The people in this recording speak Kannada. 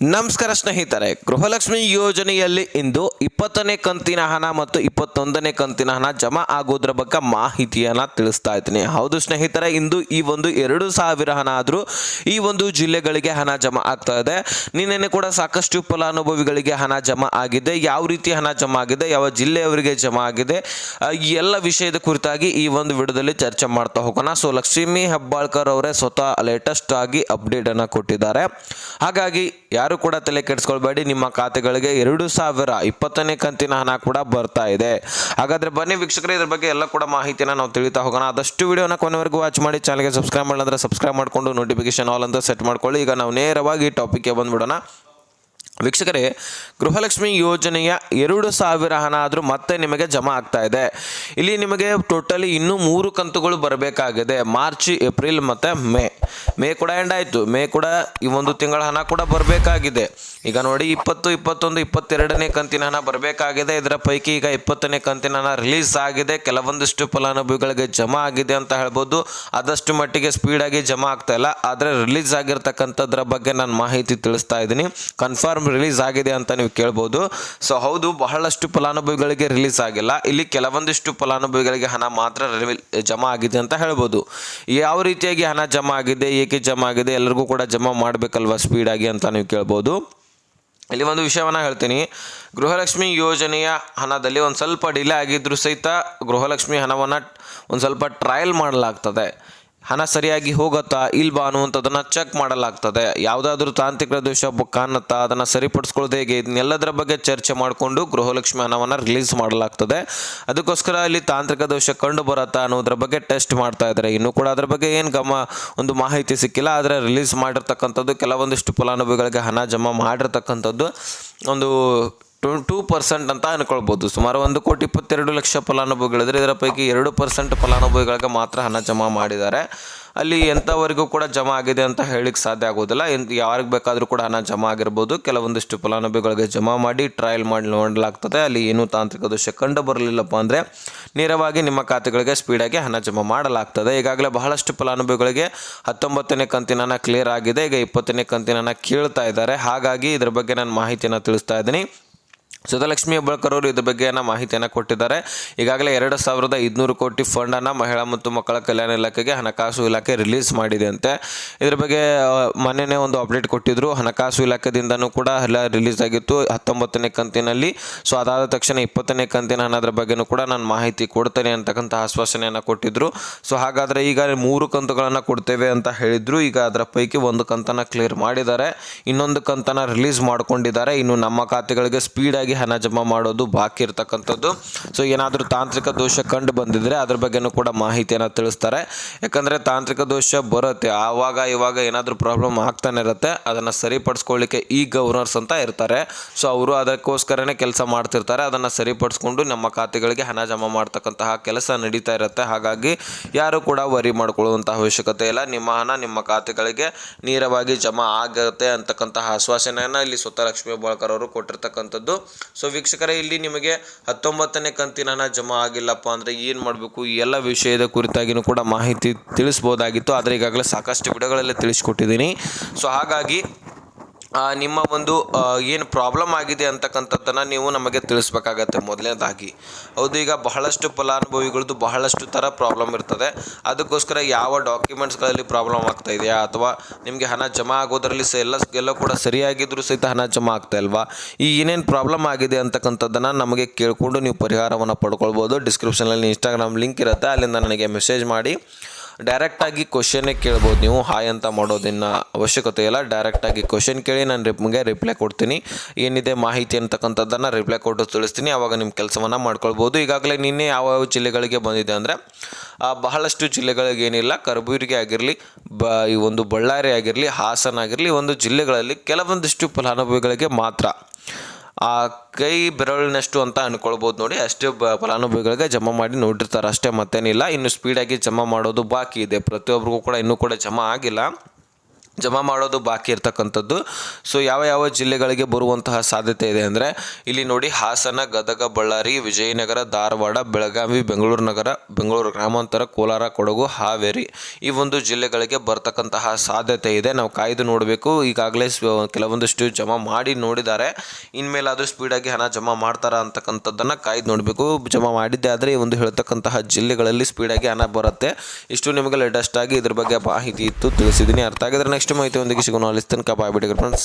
ನಮಸ್ಕಾರ ಸ್ನೇಹಿತರೆ, ಗೃಹಲಕ್ಷ್ಮಿ ಯೋಜನೆಯಲ್ಲಿ ಇಂದು ಇಪ್ಪತ್ತನೇ ಕಂತಿನ ಹಣ ಮತ್ತು ಇಪ್ಪತ್ತೊಂದನೇ ಕಂತಿನ ಹಣ ಜಮಾ ಆಗೋದ್ರ ಬಗ್ಗೆ ಮಾಹಿತಿಯನ್ನು ತಿಳಿಸ್ತಾ ಇದ್ದೀನಿ. ಹೌದು ಸ್ನೇಹಿತರೆ, ಇಂದು ಈ ಒಂದು ಎರಡು ಸಾವಿರ ಹಣ ಆದರೂ ಈ ಒಂದು ಜಿಲ್ಲೆಗಳಿಗೆ ಹಣ ಜಮಾ ಆಗ್ತಾ ಇದೆ. ನಿನ್ನೆ ಕೂಡ ಸಾಕಷ್ಟು ಫಲಾನುಭವಿಗಳಿಗೆ ಹಣ ಜಮಾ ಆಗಿದೆ. ಯಾವ ರೀತಿ ಹಣ ಜಮಾ ಆಗಿದೆ, ಯಾವ ಜಿಲ್ಲೆಯವರಿಗೆ ಜಮಾ ಆಗಿದೆ ಈ ಎಲ್ಲ ವಿಷಯದ ಕುರಿತಾಗಿ ಈ ಒಂದು ವಿಡಿಯೋದಲ್ಲಿ ಚರ್ಚೆ ಮಾಡ್ತಾ ಹೋಗೋಣ. ಸೊ, ಲಕ್ಷ್ಮೀ ಹೆಬ್ಬಾಳ್ಕರ್ ಅವರೇ ಸ್ವತಃ ಲೇಟೆಸ್ಟ್ ಆಗಿ ಅಪ್ಡೇಟ್ ಅನ್ನ ಕೊಟ್ಟಿದ್ದಾರೆ. ಹಾಗಾಗಿ ಯಾರು ಕೂಡ ತಲೆ ಕೆಡಿಸ್ಕೊಳ್ಬೇಡಿ. ನಿಮ್ಮ ಖಾತೆಗಳಿಗೆ ಎರಡು ಸಾವಿರ, ಇಪ್ಪತ್ತನೇ ಕಂತಿನ ಹಣ ಕೂಡ ಬರ್ತಾ ಇದೆ. ಹಾಗಾದ್ರೆ ಬನ್ನಿ ವೀಕ್ಷಕರೇ, ಇದ್ರ ಬಗ್ಗೆ ಎಲ್ಲ ಕೂಡ ಮಾಹಿತಿನ ನಾವು ತಿಳಿತಾ ಹೋಗೋಣ. ಆದಷ್ಟು ವಿಡಿಯೋನ ಕೊನೆವರೆಗೂ ವಾಚ್ ಮಾಡಿ ಚಾನಲ್ಗೆ ಸಬ್ಸ್ಕ್ರೈಬ್ ಮಾಡಿದ್ರೆ ಸಬ್ಸ್ಕ್ರೈಬ್ ಮಾಡಿಕೊಂಡು ನೋಟಿಫಿಕೇಶನ್ ಆಲ್ ಅಂತ ಸೆಟ್ ಮಾಡ್ಕೊಳ್ಳಿ. ಈಗ ನಾವು ನೇರವಾಗಿ ಟಾಪಿಕ್ಗೆ ಬಂದ್ಬಿಡೋಣ. ವೀಕ್ಷಕರೇ, ಗೃಹಲಕ್ಷ್ಮಿ ಯೋಜನೆಯ ಎರಡು ಸಾವಿರ ಹಣ ಆದರೂ ಮತ್ತೆ ನಿಮಗೆ ಜಮಾ ಆಗ್ತಾ ಇದೆ. ಇಲ್ಲಿ ನಿಮಗೆ ಟೋಟಲಿ ಇನ್ನೂ ಮೂರು ಕಂತುಗಳು ಬರಬೇಕಾಗಿದೆ. ಮಾರ್ಚ್, ಏಪ್ರಿಲ್ ಮತ್ತು ಮೇ. ಮೇ ಕೂಡ ಎಂಡ್ ಆಯಿತು. ಮೇ ಕೂಡ ಈ ಒಂದು ತಿಂಗಳ ಹಣ ಕೂಡ ಬರಬೇಕಾಗಿದೆ. ಈಗ ನೋಡಿ, ಇಪ್ಪತ್ತು, ಇಪ್ಪತ್ತೊಂದು, ಇಪ್ಪತ್ತೆರಡನೇ ಕಂತಿನ ಹಣ ಬರಬೇಕಾಗಿದೆ. ಇದರ ಪೈಕಿ ಈಗ ಇಪ್ಪತ್ತನೇ ಕಂತಿನ ಹಣ ರಿಲೀಸ್ ಆಗಿದೆ. ಕೆಲವೊಂದಿಷ್ಟು ಫಲಾನುಭವಿಗಳಿಗೆ ಜಮಾ ಆಗಿದೆ ಅಂತ ಹೇಳ್ಬೋದು. ಆದಷ್ಟು ಮಟ್ಟಿಗೆ ಸ್ಪೀಡಾಗಿ ಜಮಾ ಆಗ್ತಾ ಇಲ್ಲ. ಆದರೆ ರಿಲೀಸ್ ಆಗಿರ್ತಕ್ಕಂಥದ್ರ ಬಗ್ಗೆ ನಾನು ಮಾಹಿತಿ ತಿಳಿಸ್ತಾ ಇದ್ದೀನಿ. ಕನ್ಫರ್ಮ್ ರಿಲೀಸ್ ಆಗಿದೆ ಅಂತ ನೀವು ಕೇಳ್ಬೋದು. ಸೊ ಹೌದು, ಬಹಳಷ್ಟು ಫಲಾನುಭವಿಗಳಿಗೆ ರಿಲೀಸ್ ಆಗಿಲ್ಲ. ಇಲ್ಲಿ ಕೆಲವೊಂದಿಷ್ಟು ಫಲಾನುಭವಿಗಳಿಗೆ ಹಣ ಮಾತ್ರ ಜಮಾ ಆಗಿದೆ ಅಂತ ಹೇಳ್ಬೋದು. ಯಾವ ರೀತಿಯಾಗಿ ಹಣ ಜಮಾ ಆಗಿದೆ, ಏಕೆ ಜಮಾ ಆಗಿದೆ, ಎಲ್ಲರಿಗೂ ಕೂಡ ಜಮಾ ಮಾಡಬೇಕಲ್ವಾ ಸ್ಪೀಡಾಗಿ ಅಂತ ನೀವು ಕೇಳ್ಬೋದು. ಇಲ್ಲಿ ಒಂದು ವಿಷಯವನ್ನು ಹೇಳ್ತೀನಿ. ಗೃಹಲಕ್ಷ್ಮಿ ಯೋಜನೆಯ ಹಣದಲ್ಲಿ ಒಂದು ಸ್ವಲ್ಪ ಡಿಲೇ ಆಗಿದ್ದರೂ ಸಹಿತ ಗೃಹಲಕ್ಷ್ಮಿ ಹಣವನ್ನು ಒಂದು ಸ್ವಲ್ಪ ಟ್ರಯಲ್ ಮಾಡಲಾಗ್ತದೆ. ಹಣ ಸರಿಯಾಗಿ ಹೋಗುತ್ತಾ ಇಲ್ವಾ ಅನ್ನುವಂಥದ್ದನ್ನು ಚೆಕ್ ಮಾಡಲಾಗ್ತದೆ. ಯಾವುದಾದ್ರೂ ತಾಂತ್ರಿಕ ದೋಷ ಕಾಣುತ್ತಾ ಅದನ್ನು ಸರಿಪಡಿಸ್ಕೊಳ್ಳೋದು ಹೇಗೆ? ಇದನ್ನೆಲ್ಲದರ ಬಗ್ಗೆ ಚರ್ಚೆ ಮಾಡಿಕೊಂಡು ಗೃಹಲಕ್ಷ್ಮಿ ಹಣವನ್ನು ರಿಲೀಸ್ ಮಾಡಲಾಗ್ತದೆ. ಅದಕ್ಕೋಸ್ಕರ ಇಲ್ಲಿ ತಾಂತ್ರಿಕ ದೋಷ ಕಂಡು ಬರುತ್ತಾ ಅನ್ನೋದ್ರ ಬಗ್ಗೆ ಟೆಸ್ಟ್ ಮಾಡ್ತಾ ಇದ್ದಾರೆ. ಇನ್ನೂ ಕೂಡ ಅದರ ಬಗ್ಗೆ ಏನು ಗಮ, ಒಂದು ಮಾಹಿತಿ ಸಿಕ್ಕಿಲ್ಲ. ಆದರೆ ರಿಲೀಸ್ ಮಾಡಿರ್ತಕ್ಕಂಥದ್ದು ಕೆಲವೊಂದಿಷ್ಟು ಫಲಾನುಭವಿಗಳಿಗೆ ಹಣ ಜಮಾ ಮಾಡಿರ್ತಕ್ಕಂಥದ್ದು ಒಂದು ಟು, ಟೂ ಪರ್ಸೆಂಟ್ ಅಂತ ಅನ್ಕೊಳ್ಬೋದು. ಸುಮಾರು ಒಂದು ಕೋಟಿ ಇಪ್ಪತ್ತೆರಡು ಲಕ್ಷ ಫಲಾನುಭವಿಗಳಿದ್ರೆ ಇದರ ಪೈಕಿ ಎರಡು ಪರ್ಸೆಂಟ್ ಫಲಾನುಭವಿಗಳಿಗೆ ಮಾತ್ರ ಹಣ ಜಮಾ ಮಾಡಿದ್ದಾರೆ. ಅಲ್ಲಿ ಎಂಥವರೆಗೂ ಕೂಡ ಜಮಾ ಆಗಿದೆ ಅಂತ ಹೇಳಿಕ್ಕೆ ಸಾಧ್ಯ ಆಗೋದಿಲ್ಲ. ಯಾರಿಗೆ ಬೇಕಾದರೂ ಕೂಡ ಹಣ ಜಮಾ ಆಗಿರ್ಬೋದು. ಕೆಲವೊಂದಿಷ್ಟು ಫಲಾನುಭವಿಗಳಿಗೆ ಜಮಾ ಮಾಡಿ, ಟ್ರಯಲ್ ಮಾಡಿ ನೋಡಲಾಗ್ತದೆ. ಅಲ್ಲಿ ಏನೂ ತಾಂತ್ರಿಕ ದೋಷ ಕಂಡು ಬರಲಿಲ್ಲಪ್ಪ ಅಂದರೆ ನೇರವಾಗಿ ನಿಮ್ಮ ಖಾತೆಗಳಿಗೆ ಸ್ಪೀಡಾಗಿ ಹಣ ಜಮಾ ಮಾಡಲಾಗ್ತದೆ. ಈಗಾಗಲೇ ಬಹಳಷ್ಟು ಫಲಾನುಭವಿಗಳಿಗೆ ಹತ್ತೊಂಬತ್ತನೇ ಕಂತಿನ ಕ್ಲಿಯರ್ ಆಗಿದೆ. ಈಗ ಇಪ್ಪತ್ತನೇ ಕಂತಿನ ಕೇಳ್ತಾ ಇದ್ದಾರೆ. ಹಾಗಾಗಿ ಇದ್ರ ಬಗ್ಗೆ ನಾನು ಮಾಹಿತಿಯನ್ನು ತಿಳಿಸ್ತಾ ಇದ್ದೀನಿ. ಸುಧಲಕ್ಷ್ಮಿ ಹೆಬ್ಬಾಳ್ಕರ್ ಅವರು ಇದ್ರ ಬಗ್ಗೆ ಮಾಹಿತಿಯನ್ನು ಕೊಟ್ಟಿದ್ದಾರೆ. ಈಗಾಗಲೇ ಎರಡು ಸಾವಿರದ ಐದುನೂರು ಕೋಟಿ ಫಂಡನ್ನು ಮಹಿಳಾ ಮತ್ತು ಮಕ್ಕಳ ಕಲ್ಯಾಣ ಇಲಾಖೆಗೆ ಹಣಕಾಸು ಇಲಾಖೆ ರಿಲೀಸ್ ಮಾಡಿದೆ ಅಂತೆ ಇದ್ರ ಬಗ್ಗೆ ಮೊನ್ನೆ ಮೊನ್ನೆನೇ ಒಂದು ಅಪ್ಡೇಟ್ ಕೊಟ್ಟಿದ್ರು. ಹಣಕಾಸು ಇಲಾಖೆದಿಂದನೂ ಕೂಡ ಎಲ್ಲ ರಿಲೀಸ್ ಆಗಿತ್ತು. ಹತ್ತೊಂಬತ್ತನೇ ಕಂತಿನಲ್ಲಿ. ಸೊ ಅದಾದ ತಕ್ಷಣ ಇಪ್ಪತ್ತನೇ ಕಂತಿನ ಹಣದ ಬಗ್ಗೆನೂ ಕೂಡ ನಾನು ಮಾಹಿತಿ ಕೊಡ್ತೇನೆ ಅಂತಕ್ಕಂಥ ಆಶ್ವಾಸನೆಯನ್ನು ಕೊಟ್ಟಿದ್ರು. ಸೊ ಹಾಗಾದರೆ ಈಗ ಮೂರು ಕಂತುಗಳನ್ನು ಕೊಡ್ತೇವೆ ಅಂತ ಹೇಳಿದ್ರು. ಈಗ ಅದರ ಪೈಕಿ ಒಂದು ಕಂತನ್ನು ಕ್ಲಿಯರ್ ಮಾಡಿದ್ದಾರೆ. ಇನ್ನೊಂದು ಕಂತನ್ನು ರಿಲೀಸ್ ಮಾಡಿಕೊಂಡಿದ್ದಾರೆ. ಇನ್ನು ನಮ್ಮ ಖಾತೆಗಳಿಗೆ ಸ್ಪೀಡಾಗಿ ಹಣ ಜಮಾ ಮಾಡೋದು ಬಾಕಿ ಇರ್ತಕ್ಕಂಥದ್ದು. ಸೊ ಏನಾದರೂ ತಾಂತ್ರಿಕ ದೋಷ ಕಂಡು ಬಂದಿದ್ರೆ ಅದ್ರ ಬಗ್ಗೆನೂ ಕೂಡ ಮಾಹಿತಿಯನ್ನು ತಿಳಿಸ್ತಾರೆ. ಯಾಕಂದರೆ ತಾಂತ್ರಿಕ ದೋಷ ಬರುತ್ತೆ. ಆವಾಗ, ಇವಾಗ ಏನಾದರೂ ಪ್ರಾಬ್ಲಮ್ ಆಗ್ತಾನೆ ಇರುತ್ತೆ. ಅದನ್ನು ಸರಿಪಡಿಸ್ಕೊಳ್ಳಿಕ್ಕೆ ಈ ಗವರ್ನರ್ಸ್ ಅಂತ ಇರ್ತಾರೆ. ಸೊ ಅವರು ಅದಕ್ಕೋಸ್ಕರನೇ ಕೆಲಸ ಮಾಡ್ತಿರ್ತಾರೆ. ಅದನ್ನು ಸರಿಪಡಿಸ್ಕೊಂಡು ನಮ್ಮ ಖಾತೆಗಳಿಗೆ ಹಣ ಜಮಾ ಮಾಡ್ತಕ್ಕಂತಹ ಕೆಲಸ ನಡೀತಾ ಇರುತ್ತೆ. ಹಾಗಾಗಿ ಯಾರು ಕೂಡ ವರಿ ಮಾಡ್ಕೊಳ್ಳುವಂಥ ಅವಶ್ಯಕತೆ ಇಲ್ಲ. ನಿಮ್ಮ ಹಣ ನಿಮ್ಮ ಖಾತೆಗಳಿಗೆ ನೇರವಾಗಿ ಜಮಾ ಆಗುತ್ತೆ ಅಂತಕ್ಕಂತಹ ಆಶ್ವಾಸನೆಯನ್ನು ಇಲ್ಲಿ ಸ್ವತಃ ಲಕ್ಷ್ಮೀ ಬಾಳ್ಕರ್ ಅವರು ಕೊಟ್ಟಿರ್ತಕ್ಕಂಥದ್ದು. ಸೊ ವೀಕ್ಷಕರೇ, ಇಲ್ಲಿ ನಿಮಗೆ ಹತ್ತೊಂಬತ್ತನೇ ಕಂತಿನ ಹಣ ಜಮಾ ಆಗಿಲ್ಲಪ್ಪ ಅಂದರೆ ಏನು ಮಾಡಬೇಕು? ಈ ಎಲ್ಲ ವಿಷಯದ ಕುರಿತಾಗಿನೂ ಕೂಡ ಮಾಹಿತಿ ತಿಳಿಸ್ಬೋದಾಗಿತ್ತು. ಆದರೆ ಈಗಾಗಲೇ ಸಾಕಷ್ಟು ವಿಡಿಯೋಗಳಲ್ಲಿ ತಿಳಿಸ್ಕೊಟ್ಟಿದ್ದೀನಿ. ಸೊ ಹಾಗಾಗಿ ನಿಮ್ಮ ಒಂದು ಏನು ಪ್ರಾಬ್ಲಮ್ ಆಗಿದೆ ಅಂತಕ್ಕಂಥದ್ದನ್ನು ನೀವು ನಮಗೆ ತಿಳಿಸ್ಬೇಕಾಗತ್ತೆ ಮೊದಲನೇದಾಗಿ. ಹೌದು, ಈಗ ಬಹಳಷ್ಟು ಫಲಾನುಭವಿಗಳದ್ದು ಬಹಳಷ್ಟು ಥರ ಪ್ರಾಬ್ಲಮ್ ಇರ್ತದೆ. ಅದಕ್ಕೋಸ್ಕರ ಯಾವ ಡಾಕ್ಯುಮೆಂಟ್ಸ್ಗಳಲ್ಲಿ ಪ್ರಾಬ್ಲಮ್ ಆಗ್ತಾ ಇದೆಯಾ? ಅಥವಾ ನಿಮಗೆ ಹಣ ಜಮಾ ಆಗೋದರಲ್ಲಿ ಸಹ ಎಲ್ಲ ಎಲ್ಲ ಕೂಡ ಸರಿಯಾಗಿದ್ದರೂ ಸಹಿತ ಹಣ ಜಮಾ ಆಗ್ತಾ ಇಲ್ವಾ? ಈ ಏನೇನು ಪ್ರಾಬ್ಲಮ್ ಆಗಿದೆ ಅಂತಕ್ಕಂಥದ್ದನ್ನು ನಮಗೆ ಕೇಳಿಕೊಂಡು ನೀವು ಪರಿಹಾರವನ್ನು ಪಡ್ಕೊಳ್ಬೋದು. ಡಿಸ್ಕ್ರಿಪ್ಷನಲ್ಲಿ ಇನ್ಸ್ಟಾಗ್ರಾಮ್ ಲಿಂಕ್ ಇರುತ್ತೆ. ಅಲ್ಲಿಂದ ನನಗೆ ಮೆಸೇಜ್ ಮಾಡಿ. ಡೈರೆಕ್ಟಾಗಿ ಕ್ವಶನ್ನೇ ಕೇಳ್ಬೋದು. ನೀವು ಹಾಯ್ ಅಂತ ಮಾಡೋದಿನ್ನ ಅವಶ್ಯಕತೆ ಇಲ್ಲ. ಡೈರೆಕ್ಟಾಗಿ ಕ್ವಶನ್ ಕೇಳಿ ನಾನು ನಿಮಗೆ ರಿಪ್ಲೈ ಕೊಡ್ತೀನಿ. ಏನಿದೆ ಮಾಹಿತಿ ಅಂತಕ್ಕಂಥದ್ದನ್ನು ರಿಪ್ಲೈ ಕೊಟ್ಟು ತಿಳಿಸ್ತೀನಿ. ಆವಾಗ ನಿಮ್ಮ ಕೆಲಸವನ್ನು ಮಾಡ್ಕೊಳ್ಬೋದು. ಈಗಾಗಲೇ ನಿನ್ನೆ ಯಾವ ಯಾವ ಜಿಲ್ಲೆಗಳಿಗೆ ಬಂದಿದೆ ಅಂದರೆ ಬಹಳಷ್ಟು ಜಿಲ್ಲೆಗಳಿಗೆ ಏನಿಲ್ಲ. ಆಗಿರಲಿ, ಬ, ಈ ಒಂದು ಬಳ್ಳಾರಿ ಆಗಿರಲಿ, ಹಾಸನ ಆಗಿರಲಿ, ಒಂದು ಜಿಲ್ಲೆಗಳಲ್ಲಿ ಕೆಲವೊಂದಿಷ್ಟು ಫಲಾನುಭವಿಗಳಿಗೆ ಮಾತ್ರ. ಆ ಕೈ ಬೆರಳಿನಷ್ಟು ಅಂತ ಅನ್ಕೊಳ್ಬೋದು ನೋಡಿ. ಅಷ್ಟೇ ಬ ಫಲಾನುಭವಿಗಳಿಗೆ ಜಮಾ ಮಾಡಿ ನೋಡಿರ್ತಾರೆ. ಅಷ್ಟೇ ಮತ್ತೇನಿಲ್ಲ. ಇನ್ನು ಸ್ಪೀಡಾಗಿ ಜಮಾ ಮಾಡೋದು ಬಾಕಿ ಇದೆ. ಪ್ರತಿಯೊಬ್ಬರಿಗೂ ಕೂಡ ಇನ್ನೂ ಕೂಡ ಜಮಾ ಆಗಿಲ್ಲ. ಜಮಾ ಮಾಡೋದು ಬಾಕಿ ಇರ್ತಕ್ಕಂಥದ್ದು. ಸೊ ಯಾವ ಯಾವ ಜಿಲ್ಲೆಗಳಿಗೆ ಬರುವಂತಹ ಸಾಧ್ಯತೆ ಇದೆ ಅಂದರೆ, ಇಲ್ಲಿ ನೋಡಿ ಹಾಸನ, ಗದಗ, ಬಳ್ಳಾರಿ, ವಿಜಯನಗರ, ಧಾರವಾಡ, ಬೆಳಗಾವಿ, ಬೆಂಗಳೂರು ನಗರ, ಬೆಂಗಳೂರು ಗ್ರಾಮಾಂತರ, ಕೋಲಾರ, ಕೊಡಗು, ಹಾವೇರಿ ಈ ಒಂದು ಜಿಲ್ಲೆಗಳಿಗೆ ಬರ್ತಕ್ಕಂತಹ ಸಾಧ್ಯತೆ ಇದೆ. ನಾವು ಕಾಯ್ದು ನೋಡಬೇಕು. ಈಗಾಗಲೇ ಕೆಲವೊಂದಷ್ಟು ಜಮಾ ಮಾಡಿ ನೋಡಿದ್ದಾರೆ. ಇನ್ಮೇಲಾದರೂ ಸ್ಪೀಡಾಗಿ ಹಣ ಜಮಾ ಮಾಡ್ತಾರಾ ಅಂತಕ್ಕಂಥದ್ದನ್ನು ಕಾಯ್ದು ನೋಡಬೇಕು. ಜಮಾ ಮಾಡಿದ್ದೆ ಆದರೆ ಈ ಒಂದು ಹೇಳ್ತಕ್ಕಂತಹ ಜಿಲ್ಲೆಗಳಲ್ಲಿ ಸ್ಪೀಡಾಗಿ ಹಣ ಬರುತ್ತೆ. ಇಷ್ಟು ನಿಮಗೆ ಲೇಟೆಸ್ಟ್ ಆಗಿ ಇದ್ರ ಬಗ್ಗೆ ಮಾಹಿತಿ ಇತ್ತು ತಿಳಿಸಿದ್ದೀನಿ ಅರ್ಥ ಆಗಿದ್ರೆ ನೆಕ್ಸ್ಟ್ ఇష్టమైతే ఉందికి శిగుణాలు ఇస్తాను. కాబట్టి ఫ్రెండ్స్